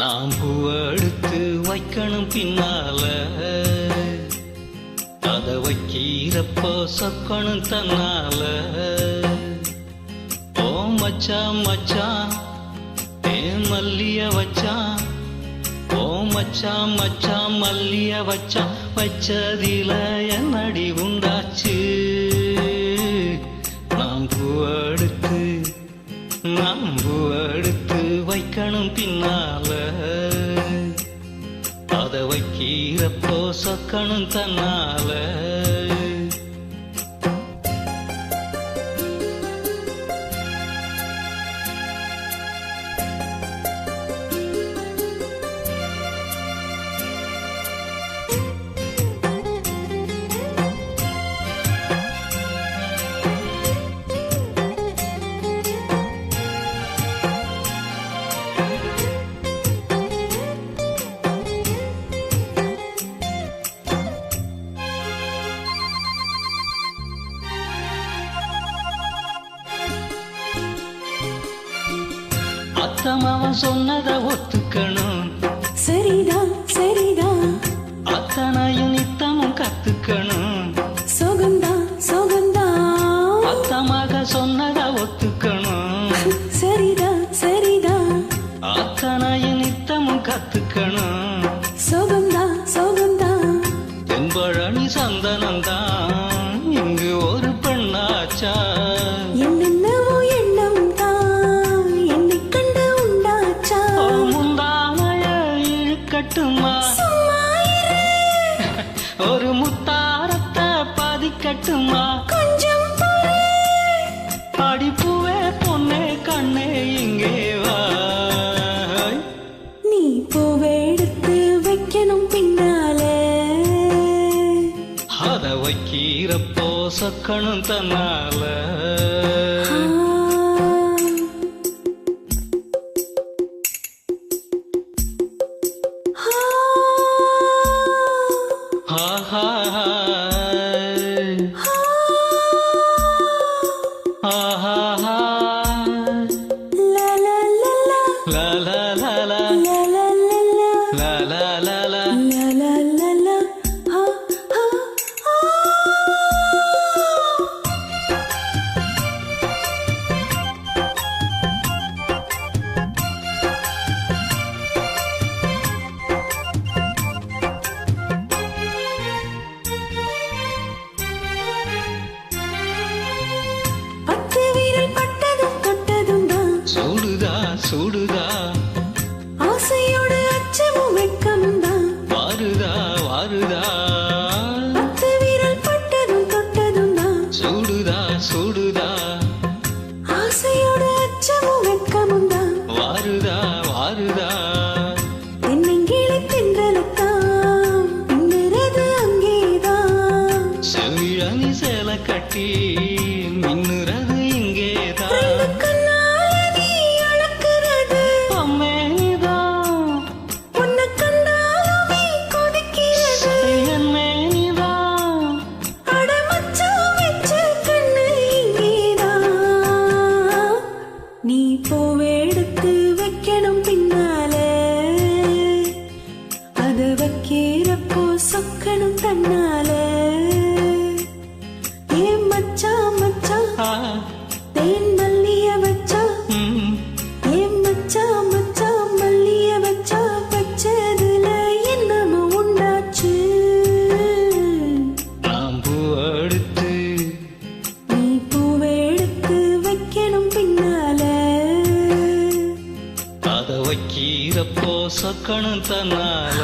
நாம் பூவெடுத்து வைக்கணும் பின்னால. அதை வைக்கிறப்போ சொக்கணும் தன்னால. ஓ மச்சான் மச்சான் ஏ மல்லிய வச்சான் ஓ மச்சான் மச்சான் மல்லிய வச்சான் வச்சதில என்னடி உண்டாச்சு. நாம் பூவெடுத்து நாம் பூவெடுத்து வைக்கணும் பின்னால. மாதவை கீரப்போ சொக்கணும் தன்னால. அத்தமாவன் சொன்னதை ஒத்துக்கணும். சரிதான் சரிதான். இரு, ஒரு முத்தாரத்தை பதிக்கட்டுமா கொஞ்சம். படிப்புவே பொண்ணே கண்ணே இங்கே வா. நீ பூவை எடுத்து வைக்கணும் பின்னாலே. அத வைக்கிறப்போ சொக்கணும் தன்னால. 啊哈。சூடுதா? ஆசையோடு அச்சமும் வெட்கமும் தான் வாருதா? வாருதா சூடுதா சூடுதா? ஆசையோடு அச்சமும் வெட்கமும் தான் வாருதா? வாருதா தென்னங்கிளி தென்றலுத்தான் அங்கேதான். செவிழனி சேலை கட்டி ಸೊಕ್ಕಣಂತ ನಾಲ